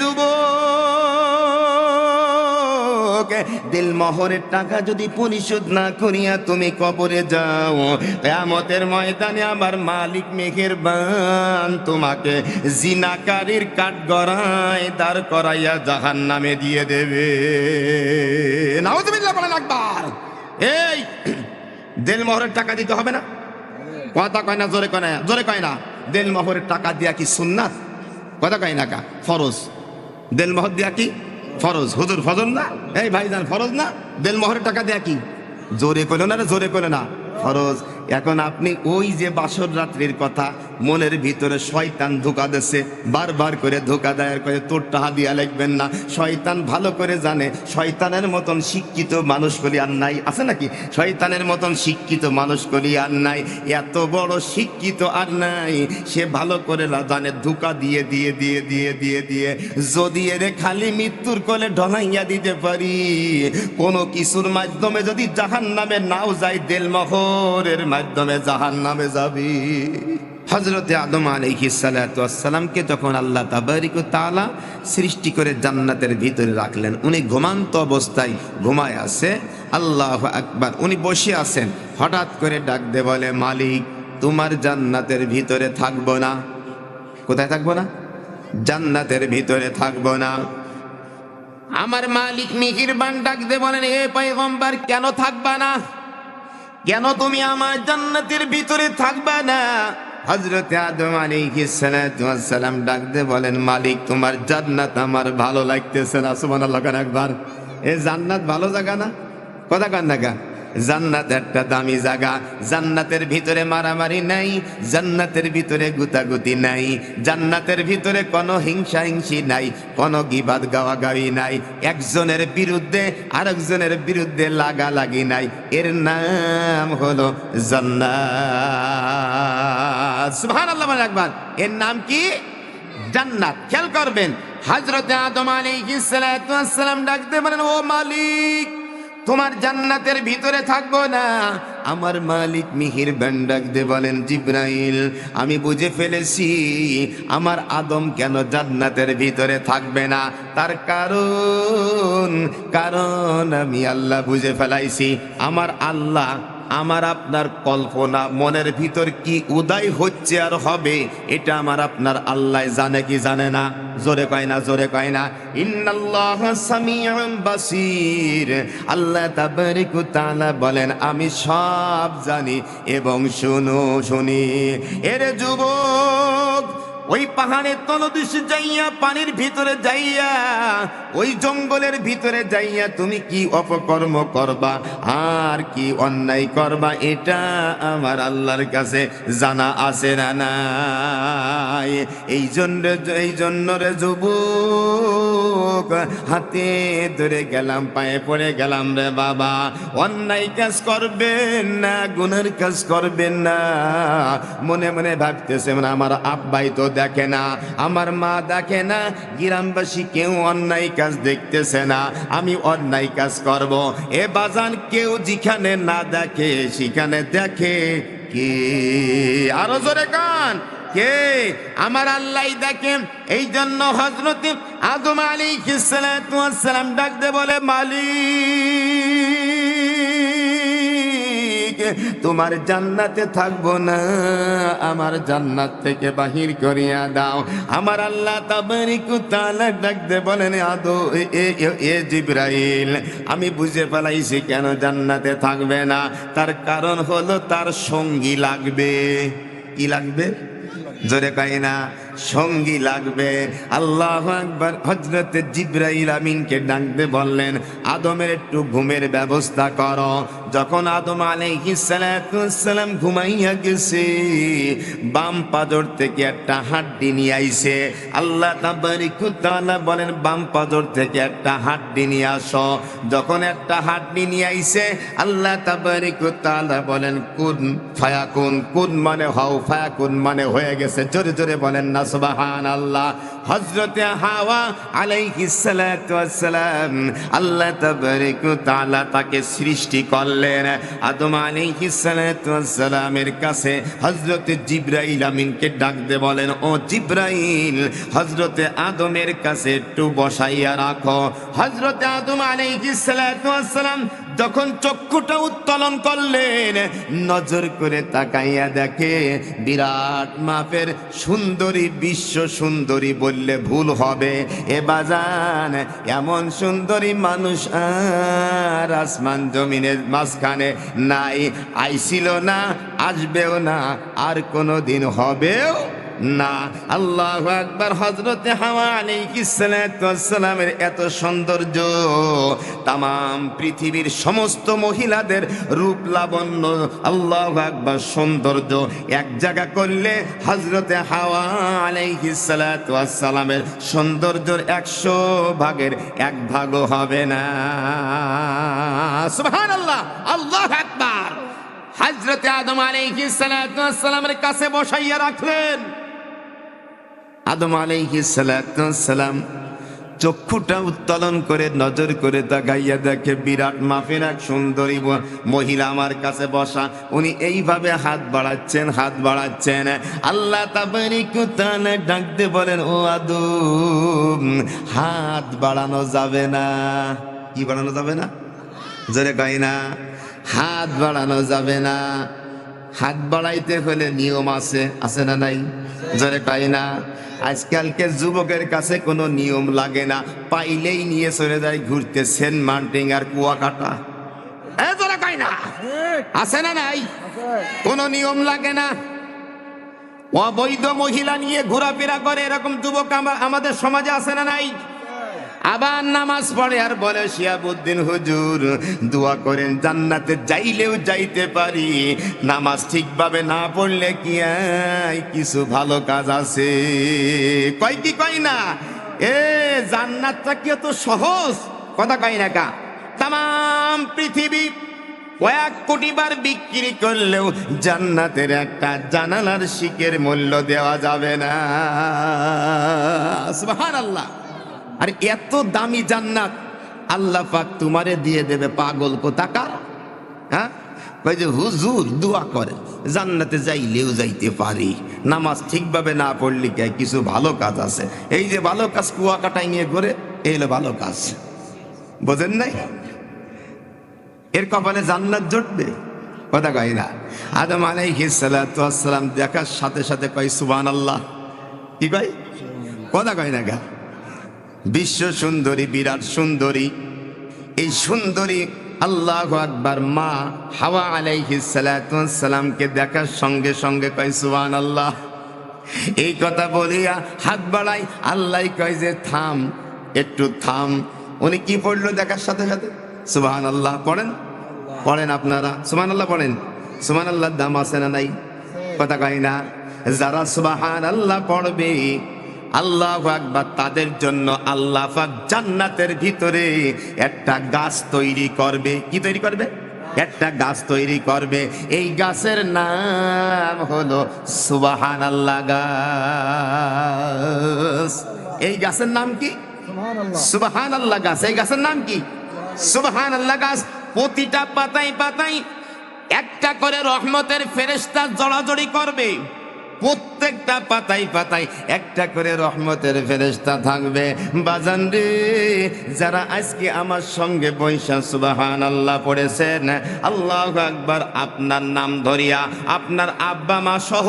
যুবক, দিল মহরের টাকা যদি পরিশোধ না করিয়া তুমি কবরে যাও, কেয়ামতের ময়দানে আমার মালিক মেঘের বান তোমাকে জিনাকারীর কাঠ গড়ায় দাঁড় করাইয়া জাহান নামে দিয়ে দেবে। নাউজুবিল্লাহ বলেন একবার। এই, দিল মহরের টাকা দিতে হবে না? কথা কয় না, জোরে কয় না, জোরে কয় না। দেল মহরের টাকা দিয়া কি সুন্নাত? কথা কয় না কা, ফরজ। দেল মহর দিয়া কি? ফরজ। হুজুর ফজর না? এই ভাইজান, ফরজ না? দেল মহরের টাকা দেয়া কি? জোরে কইল না জোরে কইল না। ফরজ। এখন আপনি ওই যে বাসর রাত্রির কথা, মনের ভিতরে শয়তান ধোকা দিচ্ছে বারবার করে ধোকা দেয় করে তোর টাহা দিয়া লিখবেন না। শয়তান ভালো করে জানে, শয়তানের মতন শিক্ষিত মানুষগুলি আর নাই। আছে নাকি? শয়তানের মতন শিক্ষিত মানুষগুলি আর নাই। এত বড় শিক্ষিত আর নাই। সে ভালো করে জানে, ধোকা দিয়ে দিয়ে দিয়ে দিয়ে দিয়ে দিয়ে। যদি এরে খালি মৃত্যুর কোলে ঢলাইয়া দিতে পারি, কোনো কিছুর মাধ্যমে যদি জাহান নামে নাও যায় দেল মহরের মাধ্যমে জাহান নামে যাবি। হজরতে আদম আলহিসাল্লামকে যখন আল্লাহ তাবারিক তালা সৃষ্টি করে জান্নাতের ভিতরে রাখলেন, উনি ঘুমান্ত অবস্থায় ঘুমায় আছে। আল্লাহ আকবার, উনি বসে আছেন। হঠাৎ করে ডাক দে বলে, মালিক, তোমার জান্নাতের ভিতরে থাকব না। কোথায় থাকব না? জান্নাতের ভিতরে থাকব না। আমার মালিক মিহির বান ডাক দে বলেন, এ পয়গম্বর, কেন থাকবা না? কেন তুমি আমার জান্নাতের ভিতরে থাকবে না? হজরত আদম সালাম ডাকতে বলেন, মালিক, তোমার জান্নাত আমার ভালো লাগতেছে না সুমান কান একবার? এ জান্নাত ভালো জায়গা না? কথা কান না জান্নাত একটা দামি জায়গা। জান্নাতের ভিতরে মারামারি নাই, জান্নাতের ভিতরে গুতাগুতি নাই, জান্নাতের ভিতরে কোনো হিংসা হিংসি নাই, কোনো গিবাদ গাওয়াগাওয়ি নাই। একজনের বিরুদ্ধে আরেকজনের বিরুদ্ধে লাগালাগি নাই। এর নাম হলো জান্নাত। একবার। এর নাম কি? জান্নাত। খেয়াল করবেন, হযরতে আদম ওয়াস সালাম ডাকতে বলেন, ও মালিক তোমার জান্নাতের ভিতরে থাকব না। আমার মালিক মিহির ডাক দে বলেন, জিব্রাইল, আমি বুঝে ফেলেছি, আমার আদম কেন জান্নাতের ভিতরে থাকবে না? তার কারণ কারণ আমি আল্লাহ বুঝে ফেলাইছি। আমার আল্লাহ আমার আপনার কল্পনা, মনের ভিতর কি উদয় হচ্ছে আর হবে, এটা আমার আপনার আল্লাহ জানে কি জানে না। জোরে কয় না, জোরে কয় না। ইন্নাল্লাহ আল্লাহ বলেন, আমি সব জানি এবং শুনো, শুনি। এর যুবক ওই পাহাড়ের তলদেশে যাইয়া, পানির ভিতরে যাইয়া, ওই জঙ্গলের ভিতরে যাইয়া তুমি কি অপকর্ম করবা? আর কি অন্যায় করবা? এটা আমার আল্লাহর কাছে জানা আছে না এই জন্য এই জন্য রে যুবক হাতে ধরে গেলাম, পায়ে পড়ে গেলাম রে বাবা। অন্যায় কাজ করবেন না গুণের কাজ করবেন না। মনে মনে ভাবতেছে মানে আমার আব্বাই তো দেখে না, আমার মা দেখে না, গ্রামবাসী কেউ অন্যায় কাজ দেখতেছে না, আমি অন্যায় কাজ করব। এ বাজান কেউ যেখানে না দেখে, সেখানে দেখে কি? আরও জোরে কান কে? আমার আল্লাহ দেখেন এই জন্য হজরত আদম আলী সালাম ডাকতে বলে, মালিক, তোমার জান্নাতে থাকব না, আমার জান্নাত থেকে বাহির করিয়া দাও। আমার আল্লাহ ডাকতে বলেন, আদো এ- এ জিব্রাইল, আমি বুঝে ফেলাইছি কেন জান্নাতে থাকবে না। তার কারণ হলো তার সঙ্গী লাগবে। কি লাগবে? জোরে কয় না, সঙ্গী লাগবে। আল্লাহ একবার হজরত জিব্রাইল আমিনকে ডাকতে বললেন, আদমের একটু ঘুমের ব্যবস্থা করো। যখন আদম আলাইহিস সালাম ঘুমাইয়া গেছে, বাম পাজর থেকে একটা হাড্ডি নিয়ে আইছে। আল্লাহ তাবারিকু তাআলা বলেন, বাম পাজর থেকে একটা হাড্ডি নিয়ে আসো। যখন একটা হাড্ডি নিয়ে আইছে, আল্লাহ তাবারিকু তাআলা বলেন, কুন ফায়াকুন। কুন মানে হও, ফায়াকুন মানে হয়ে গেছে। জোরে জোরে বলেন না সুবাহান আল্লাহ হজরতে হাওয়া আলাইহিস সালাতু ওয়াস সালাম, আল্লাহ তাবারিকু তাআলা তাকে সৃষ্টি করলেন। করলেন আদম আলাইহিসসালামের কাছে হজরতে জিব্রাইল আমিনকে ডাকতে বলেন, ও জিব্রাইল হজরতে আদমের কাছে একটু বসাইয়া রাখো। হজরতে আদম আলাইহিসসালাম যখন চক্ষুটা উত্তোলন করলেন, নজর করে তাকাইয়া দেখে, বিরাট মাপের সুন্দরী, বিশ্ব সুন্দরী বললে ভুল হবে। এ বাজান, এমন সুন্দরী মানুষ আর আসমান জমিনের মাঝখানে নাই, আইছিল না, আসবেও না, আর কোনো দিন হবেও না, আল্লাহ আকবার হজরতে হাওয়া আলাইহিসসালামের এত সৌন্দর্য তাম পৃথিবীর সমস্ত মহিলাদের রূপ লাবণ্য, আল্লাহ আকবার সৌন্দর্য এক জায়গা করলে হজরতে হাওয়া আলাইহিসসালামের সৌন্দর্যর একশো ভাগের এক ভাগও হবে না। সুবহান আল্লাহ আল্লাহ আকবার। হজরতে আদম আলাইহিসসালামের কাছে বসাইয়া রাখলেন। আদম আলাইহিসসালাম চক্ষুটা উত্তোলন করে, নজর করে তাকাইয়া দেখে, বিরাট মাফের এক সুন্দরী মহিলা আমার কাছে বসা। উনি এইভাবে হাত বাড়াচ্ছেন হাত বাড়াচ্ছেন। আল্লাহ তাবারিকুতালা ডাকতে বলেন, ও আদম, হাত বাড়ানো যাবে না। কি বাড়ানো যাবে না? জোরে কই না, হাত বাড়ানো যাবে না। হাত বাড়াইতে হলে নিয়ম আছে আছে না নাই? জোরে কই না। আজকালকে যুবকের কাছে কোনো নিয়ম লাগে না। পাইলেই নিয়ে চলে যায় ঘুরতে, সেন্ট মার্টিং আর কুয়াকাটা। না। আছে না নাই? কোনো নিয়ম লাগে না। অবৈধ মহিলা নিয়ে ঘোরাফেরা করে, এরকম যুবক আমা- আমাদের সমাজে আছে না নাই? আবার নামাজ পড়ে আর বলে, শিয়াবুদ্দিন হুজুর, দোয়া করেন, জান্নাতে যাইলেও যাইতে পারি। নামাজ ঠিকভাবে না পড়লে কি কিছু ভালো কাজ আছে? কয় কি কয় না? এ, জান্নাতটা কি এত সহজ? কথা কয় না কা। তাম পৃথিবী কয়েক কোটি বার বিক্রি করলেও জান্নাতের একটা জানালার শিকের মূল্য দেওয়া যাবে না। সুবহান আল্লাহ আর এত দামি জান্নাত। আল্লাহ পাক তোমারে দিয়ে দেবে পাগল কোথাকার হ্যাঁ? কই যে হুজুর দোয়া করে, জান্নাতে যাইলেও যাইতে পারি, নামাজ ঠিকভাবে না পড়লে কে কিছু ভালো কাজ আছে? এই যে ভালো কাজ কুয়া কাটাই নিয়ে করে এই হলো ভালো কাজ। বোঝেন নাই? এর কপালে জান্নাত জুটবে? কথা কয় না। আদম আলাইহিস সালাতু আসসালাম দেখার সাথে সাথে কয়, সুবহানাল্লাহ। কি কয়? কথা কয় না গা বিশ্ব সুন্দরী, বিরাট সুন্দরী। এই সুন্দরী আল্লাহ আকবার মা হাওয়া আলাইহিস সালাতু আসসালামকে দেখার সঙ্গে সঙ্গে কয়, সুবহানাল্লাহ। এই কথা বলিয়া হাত বাড়াই আল্লাহ কয় যে, থাম, একটু থাম। উনি কি পড়ল দেখার সাথে সাথে? সুবাহান আল্লাহ পড়েন? পড়েন আপনারা? সুবাহান আল্লাহ পড়েন? সুবাহান আল্লাহর দাম আছে না নাই? কথা কয় না। যারা সুবাহান আল্লাহ পড়বে আল্লাহ আকবার তাদের জন্য আল্লাহ পাক জান্নাতের ভিতরে একটা গাছ তৈরি করবে। কি তৈরি করবে? একটা গাছ তৈরি করবে। এই গাছের নাম হলো সুবাহান আল্লাহ গাছ। এই গাছের নাম কি? সুবাহান আল্লাহ গাছ। এই গাছের নাম কি? সুবাহান আল্লাহ গাছ। প্রতিটা পাতায় পাতায় একটা করে রহমতের ফেরেস্তা জড়াজড়ি করবে। প্রত্যেকটা পাতায় পাতায় একটা করে রহমতের ফেরেস্তা থাকবে। বাজান রে, যারা আজকে আমার সঙ্গে বৈশা সুবাহান আল্লাহ পড়েছেন, আল্লাহ আকবার, আপনার নাম ধরিয়া, আপনার আব্বা মা সহ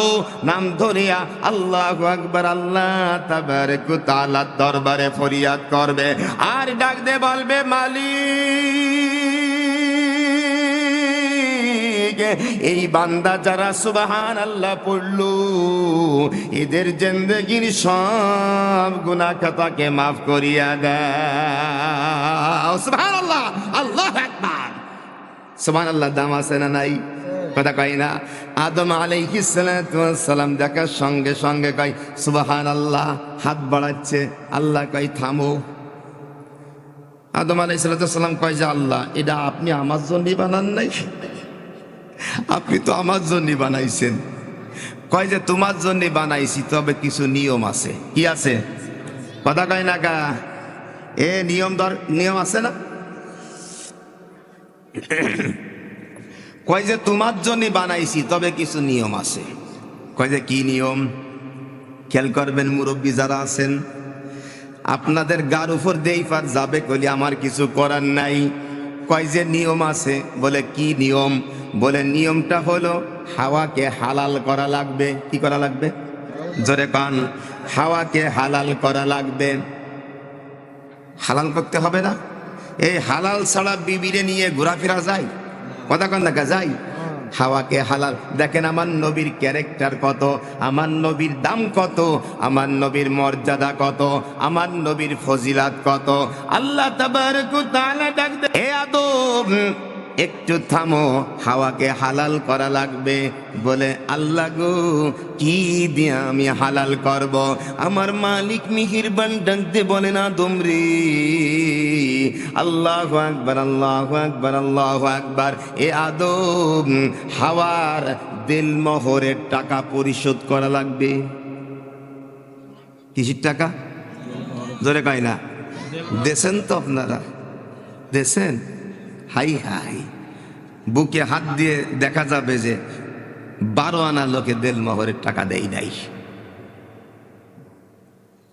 নাম ধরিয়া আল্লাহ আকবার আল্লাহ তাবার কুতালা দরবারে ফরিয়াদ করবে। আর ডাক দে বলবে, মালিক এই বান্দা যারা সুবাহান আল্লাহ পড়ল, এদের জিন্দগির সব গুনাহ খাতাকে মাফ করিয়া দাও। সুবহান আল্লাহ আল্লাহ আকবার। সুবহান আল্লাহ দাম আছে না নাই? কথা কয় না? আদম সালাম দেখার সঙ্গে সঙ্গে কয় সুবহান আল্লাহ হাত বাড়াচ্ছে। আল্লাহ কয়, থামো। আদম আলাইহিস সালাম কয় যে, আল্লাহ, এটা আপনি আমার জন্যই বানান নাই? আপনি তো আমার জন্য বানাইছেন। কয় যে তোমার জন্য বানাইছি, তবে কিছু নিয়ম আছে। কি আছে? কথা কয় না গা এ, নিয়ম দর, নিয়ম আছে না? কয় যে তোমার জন্য বানাইছি, তবে কিছু নিয়ম আছে। কয় যে কি নিয়ম? খেয়াল করবেন মুরব্বী যারা আছেন, আপনাদের গার উপর দেই পার যাবে কইলে আমার কিছু করার নাই। কয় যে নিয়ম আছে? বলে কি নিয়ম? বলে নিয়মটা হলো, হাওয়াকে হালাল করা লাগবে। কি করা লাগবে? জোরে কান। হাওয়াকে হালাল করা লাগবে। হালাল করতে হবে না? এই হালাল ছাড়া বিবিরে নিয়ে ঘোরাফেরা যায়? কথা কন দেখা যায়? হাওয়াকে হালাল। দেখেন আমার নবীর ক্যারেক্টার কত, আমার নবীর দাম কত, আমার নবীর মর্যাদা কত, আমার নবীর ফজিলাত কত। আল্লাহ তাআলা ডাক দে হে আদম একটু থামো, হাওয়াকে হালাল করা লাগবে। বলে, আল্লাহ গো, কি দিয়ে আমি হালাল করব? আমার মালিক মিহিরবান ডাকতে বলে, না তোমরি। আল্লাহ আকবার আল্লাহ আকবার আল্লাহ আকবার। এ আদম হাওয়ার দিল মোহরের টাকা পরিশোধ করা লাগবে। কিসির টাকা? জোরে কয় না। দেশেন তো আপনারা। দেশেন? হাই হাই, বুকে হাত দিয়ে দেখা যাবে যে বারো আনা লোকে দেল মোহরের টাকা দেই নাই।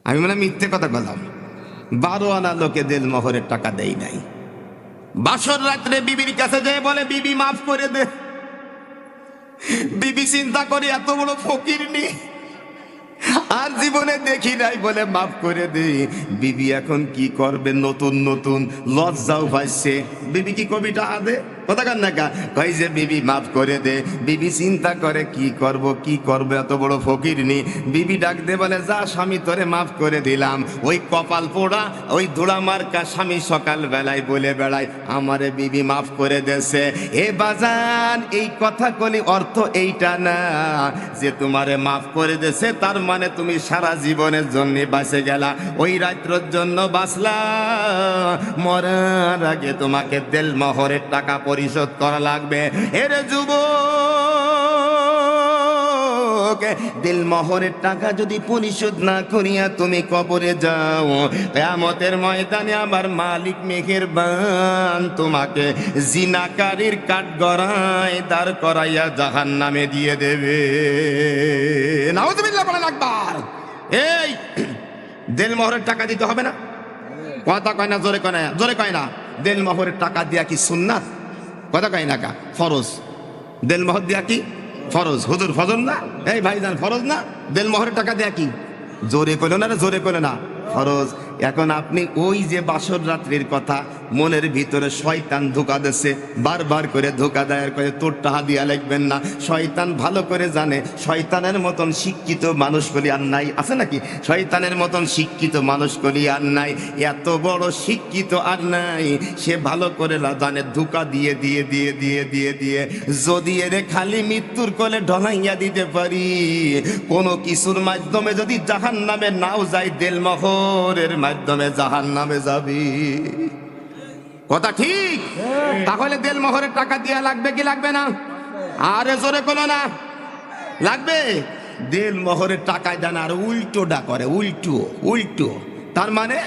আমি মানে মিথ্যে কথা বললাম। বারো আনা লোকে দেল মোহরের টাকা দেই নাই। বাসর রাত্রে বিবির কাছে যেয়ে বলে, বিবি, মাফ করে দে। বিবি চিন্তা করে এত বড় ফকির নি। আর জীবনে দেখি নাই বলে মাফ করে দে বিবি এখন কি করবে? নতুন নতুন লজ্জাও পাইছে। বিবি কি কবিটা আদে কথা কান না কা কই যে, বিবি, মাফ করে দে। বিবি চিন্তা করে, কি করব, কি করবে? এত বড় ফকির নি বিবি ডাক দে বলে, যা স্বামী, তোরে মাফ করে দিলাম। ওই কপাল পোড়া, ওই ধুলা মার্কা স্বামী সকাল বেলায় বলে বেড়ায়, আমারে বিবি মাফ করে দেছে। এ বাজান, এই কথা কলি অর্থ এইটা না। যে তোমারে মাফ করে দেছে, তার মানে তুমি সারা জীবনের জন্য বাঁচে গেলা। ওই রাত্রের জন্য বাঁচলা। মরার আগে তোমাকে দেল মহরের টাকা পরিশোধ করা লাগবে। এরে যুবক দিল মহরের টাকা যদি পরিশোধ না করিয়া তুমি কবরে যাও, কেয়ামতের ময়দানে আমার মালিক মেঘের বান তোমাকে জিনাকারীর কাঠ গড়ায় দাঁড় করাইয়া জাহান নামে দিয়ে দেবে। নাউজুবিল্লাহ বলেন একবার। এই দেল মহরের টাকা দিতে হবে না? কথা কয় না, জোরে কয় না, জোরে কয় না। দেল মহরের টাকা দিয়া কি সুন্নাত? কথা কয় না কা? ফরজ। দেল মহর দিয়া কি? ফরজ। হুজুর ফজর না? এই ভাইজান ফরজ না? দেল মহরের টাকা দেয়া কি? জোরে কইলো না জোরে কইল না। ফরজ। এখন আপনি ওই যে বাসর রাত্রির কথা, মনের ভিতরে শয়তান ধোকা দেছে বারবার করে ধোকা দেয় করে তোর টাহা দিয়া লিখবেন না। শয়তান ভালো করে জানে, শয়তানের মতন শিক্ষিত মানুষ করি আর নাই। আছে নাকি? শয়তানের মতন শিক্ষিত মানুষ করি আর নাই। এত বড় শিক্ষিত আর নাই, সে ভালো করে জানে, ধোকা দিয়ে দিয়ে দিয়ে দিয়ে দিয়ে দিয়ে। যদি এরে খালি মৃত্যুর কোলে ঢলাইয়া দিতে পারি, কোনো কিছুর মাধ্যমে যদি জাহান নামে নাও যাই দেল মহরের মাধ্যমে জাহান নামে যাবি। কথা ঠিক? তাহলে দেল মহরের টাকা দিয়া লাগবে কি লাগবে না? আরে জোরে কোনো না। লাগবে? দেল মহরের টাকায় দেন আর উল্টোটা করে উল্টো উল্টো। তার মানে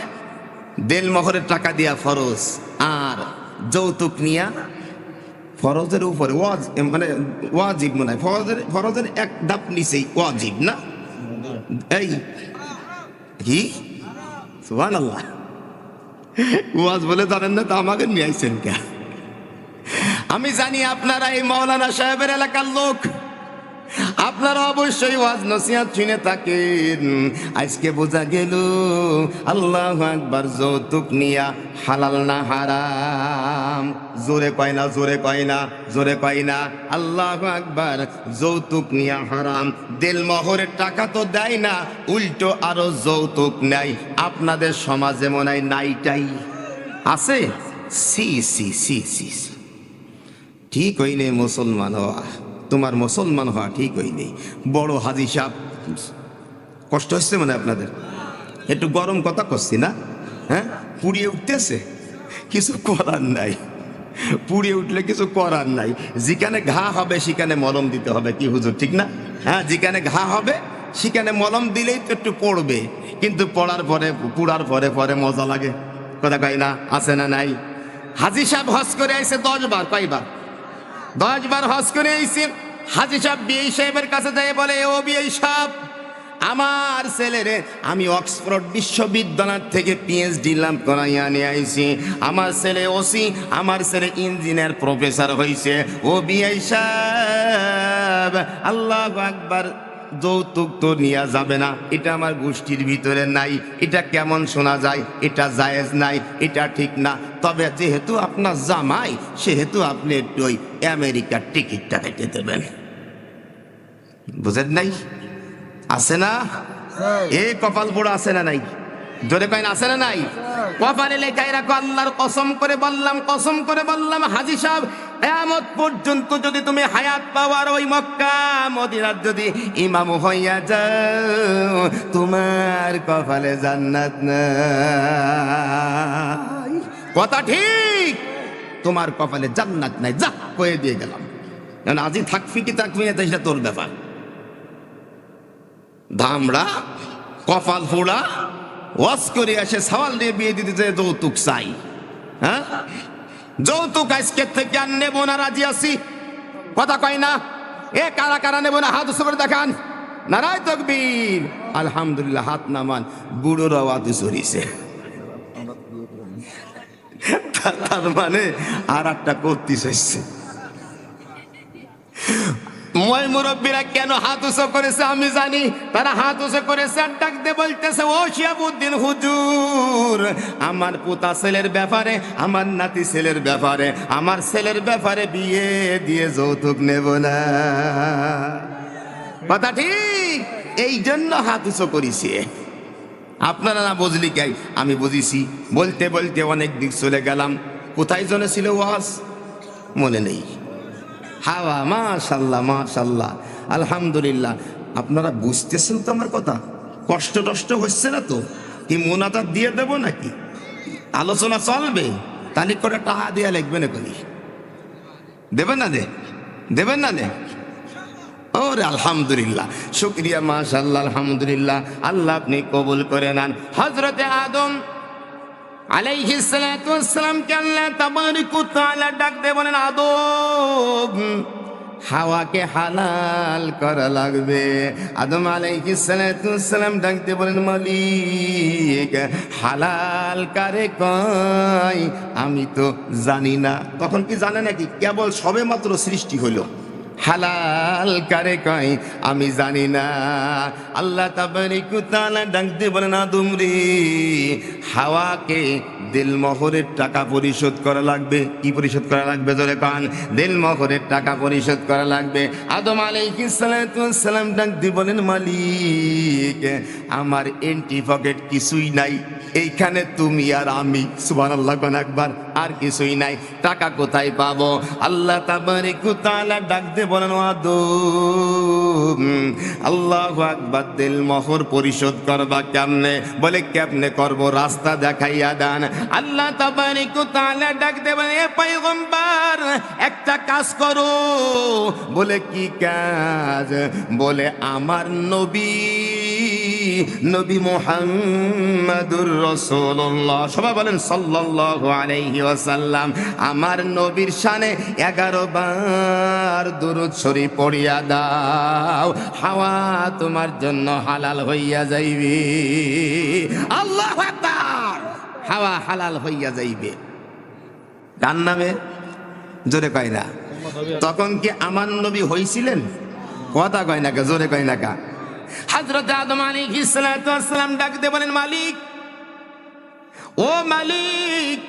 দেল মহরের টাকা দিয়া ফরজ। আর যৌতুক নিয়া ফরজের উপরে ওয়াজ মানে ওয়াজিব মনে হয়। ফরজের ফরজের এক ধাপ নিচেই ওয়াজিব না? এই কি? সুবহান আল্লাহ ওয়াজ বলে, জানেন না তো আমাকে নিয়ে আইছেন কে আমি জানি আপনারা এই মৌলানা সাহেবের এলাকার লোক। আপনারা অবশ্যই ওয়াজ নসিহাত শুনে থাকেন। আজকে বোঝা গেল, আল্লাহ একবার যৌতুক নিয়া হালাল না হারাম। জোরে কয় না, জোরে কয় না, জোরে কয় না। আল্লাহ একবার যৌতুক নিয়া হারাম। দিল মহরের টাকা তো দেয় না, উল্টো আরও যৌতুক নেয়। আপনাদের সমাজে মনে হয় নাইটাই। আছে? সি সি সি সি ঠিক হইনে মুসলমান হওয়া। তোমার মুসলমান হওয়া ঠিক হইনি বড় হাজি সাহ কষ্ট হচ্ছে মানে আপনাদের? একটু গরম কথা করছি না? হ্যাঁ? পুড়িয়ে উঠতেছে? কিছু করার নাই। পুড়িয়ে উঠলে কিছু করার নাই। যেখানে ঘা হবে, সেখানে মলম দিতে হবে, কি হুজুর, ঠিক না? হ্যাঁ যেখানে ঘা হবে, সেখানে মলম দিলেই তো একটু পড়বে। কিন্তু পড়ার পরে, পুড়ার পরে পরে মজা লাগে। কথা কয় না, আছে না নাই? হাজি সাহেব হজ করে আইসে দশ বার, কয়বার? দশ বার হজ করে আইছি। হাজি সাহেব বিয়ে সাহেবের কাছে যাই বলে ও বিয়ে সাহেব, আমার ছেলেরে আমি অক্সফোর্ড বিশ্ববিদ্যালয় থেকে পিএইচডি লাভ করাইয়া নিয়ে আইছি। আমার ছেলে ওসি আমার ছেলে ইঞ্জিনিয়ার প্রফেসর হইছে। ও বিয়ে সাহেব, আল্লাহ আকবার, যৌতুক তো নেওয়া যাবে না। এটা আমার গোষ্ঠীর ভিতরে নাই। এটা কেমন শোনা যায়? এটা জায়েজ নাই, এটা ঠিক না। তবে যেহেতু আপনার জামাই, সেহেতু আপনি একটু ওই আমেরিকার টিকিটটা কেটে দেবেন। বুঝেন নাই? আছে না? এই কপাল পোড়া আছে না নাই? জোরে কয়েন আছে না নাই? কপালে লেখাই রাখো আল্লাহর কসম করে বললাম কসম করে বললাম হাজি সাহেব এমত পর্যন্ত যদি তুমি হায়াত পাওয়ার ওই মক্কা মদিনার যদি ইমাম হইয়া যাও তোমার কপালে জান্নাত না কথা ঠিক? তোমার কপালে জান্নাত নাই, যা কয়ে দিয়ে গেলাম। কারণ আজই থাকবি কি থাকবি না সেটা তোর ব্যাপার। ধামড়া, কপাল ফোড়া ওয়াশ করে আসে সওয়াল দিয়ে বিয়ে দিতে যে যৌতুক চাই হ্যাঁ? যৌতুক আজকে থেকে আর নেব না, রাজি আছি। কথা কয় না, এ কারা কারা নেব না, হাত করে দেখান। নারায় তকবীর। আলহামদুলিল্লাহ, হাত নামান, বুড়োর আওয়াজ সরিছে তার মানে আর একটা করতে চাইছে। মই মুরব্বীরা কেন হাত উঁচু করেছে আমি জানি, তারা হাত উঁচু করেছে আর ডাক দিয়ে বলতেছে, ও শিয়াবুদ্দিন হুজুর, আমার পুতা ছেলের ব্যাপারে, আমার নাতি ছেলের ব্যাপারে, আমার ছেলের ব্যাপারে বিয়ে দিয়ে যৌতুক নেব না। কথা ঠিক? এই জন্য হাত উঁচু করিছে। আপনারা না বুঝলি কে? আমি বুঝিছি। বলতে বলতে অনেক দিক চলে গেলাম। কোথায় জনে ছিল ওয়াজ? মনে নেই। হাওয়া, মাশাল্লাহ মাশাল্লাহ। আলহামদুলিল্লাহ। আপনারা বুঝতেছেন তো আমার কথা? কষ্ট টষ্ট হচ্ছে না তো? কি মোনাটা দিয়ে দেবো নাকি? আলোচনা চলবে। তাহলে করে টাকা দিয়ে লিখবে না করি দেবেন না দে দেবেন না দে ওরে আলহামদুলিল্লাহ, শুক্রিয়া মাশাল্লাহ আলহামদুলিল্লাহ। আল্লাহ আপনি কবুল করে নেন। হজরতে আদম বলেন, আদম, হাওয়াকে হালাল করা লাগবে। আদম আলাইহি সালাম ডাক দে বলেন, মালিক, হালাল কারে আমি তো জানি না। তখন কি জানে নাকি? কেবল সবে মাত্র সৃষ্টি হলো হালাল কারে কয়, আমি জানি না। আল্লাহ তাবারিক তাআলা ডাক দিয়ে বলেন আদম হাওয়াকে দিল মহরের টাকা পরিশোধ করা লাগবে। কি পরিশোধ করা লাগবে ধরে কান? দিল টাকা পরিশোধ করা লাগবে। আদম আলাইহিস সালাম ডাক দিয়ে বলেন, মালিক, আমার এন্টি পকেট কিছুই নাই। এইখানে তুমি আর আমি। সুবহানাল্লাহ, কোন একবার। আর কিছুই নাই। টাকা কোথায় পাবো? আল্লাহ তাবারিক তাআলা ডাক দিয়ে বলেন আল্লাহ আকবর, দিল মহর পরিশোধ করবা কেমনে? বলে, কেমনে করব? রাস্তা দেখাইয়া দেন। আল্লাহ ডাক দেবেন একটা কাজ করো। বলে, কি কাজ? বলে, আমার নবী নবী মুহাম্মাদুর রাসূলুল্লাহ। সবাই বলেন সাল্লাল্লাহু আলাইহি ওয়াসাল্লাম। আমার নবীর শানে 11 বার দুরূদ শরীফ পড়িয়া দাও। হাওয়া তোমার জন্য হালাল হইয়া যাইবে। আল্লাহু হাওয়া হালাল হইয়া যাইবে। কার নামে? জোরে কয় না। তখন কি আমার নবী হইছিলেন? কথা কয় না জোরে কয় না হজরত আদম আলাইহিস সালাতু ওয়াস সালাম ডাক দিয়ে বলেন, মালিক, ও মালিক,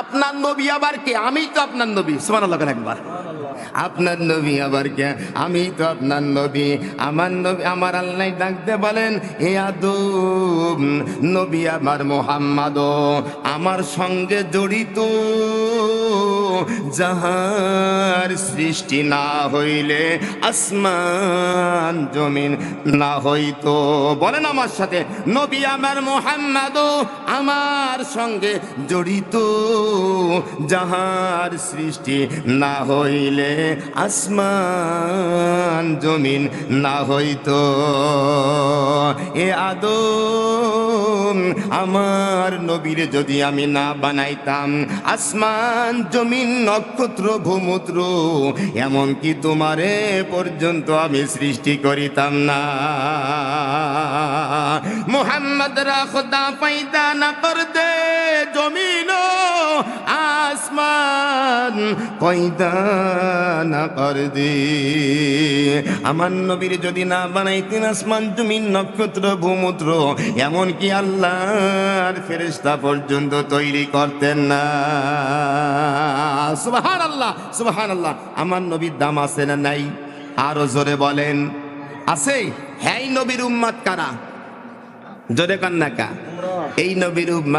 আপনার নবী আবার কে? আমি তো আপনার নবী। কেন একবার। আপনার নবী আবার কে? আমি তো আপনার নবী। আমার নবী, আমার আল্লাহ ডাকতে বলেন হে আদম, নবী আমার মোহাম্মদ আমার সঙ্গে জড়িত। যাহার সৃষ্টি না হইলে আসমান জমিন না হইতো। বলেন আমার সাথে, নবী আমার মোহাম্মদ আমার সঙ্গে জড়িত। যাহার সৃষ্টি না হইলে আসমান জমিন না হইতো। এ আদম, আমার নবীর যদি আমি না বানাইতাম, আসমান জমিন নক্ষত্র ভূমুত্র এমনকি তোমারে পর্যন্ত আমি সৃষ্টি করিতাম না। মোহাম্মদ রা পাইতা পয়দা না কর দে জমিন আসমান পয়দা না কর আমার নবীর যদি না বানাইতেন আসমান নক্ষত্র ফেরেশতা পর্যন্ত তৈরি করতেন না। সুবাহান আল্লাহ আল্লাহ আমার নবীর দাম আছে না নাই? আরও জোরে বলেন। আছে? হ্যাঁ নবীর উম্মাদ কারা? জোরে কন্যা কা। এই নবীর উম্মাদ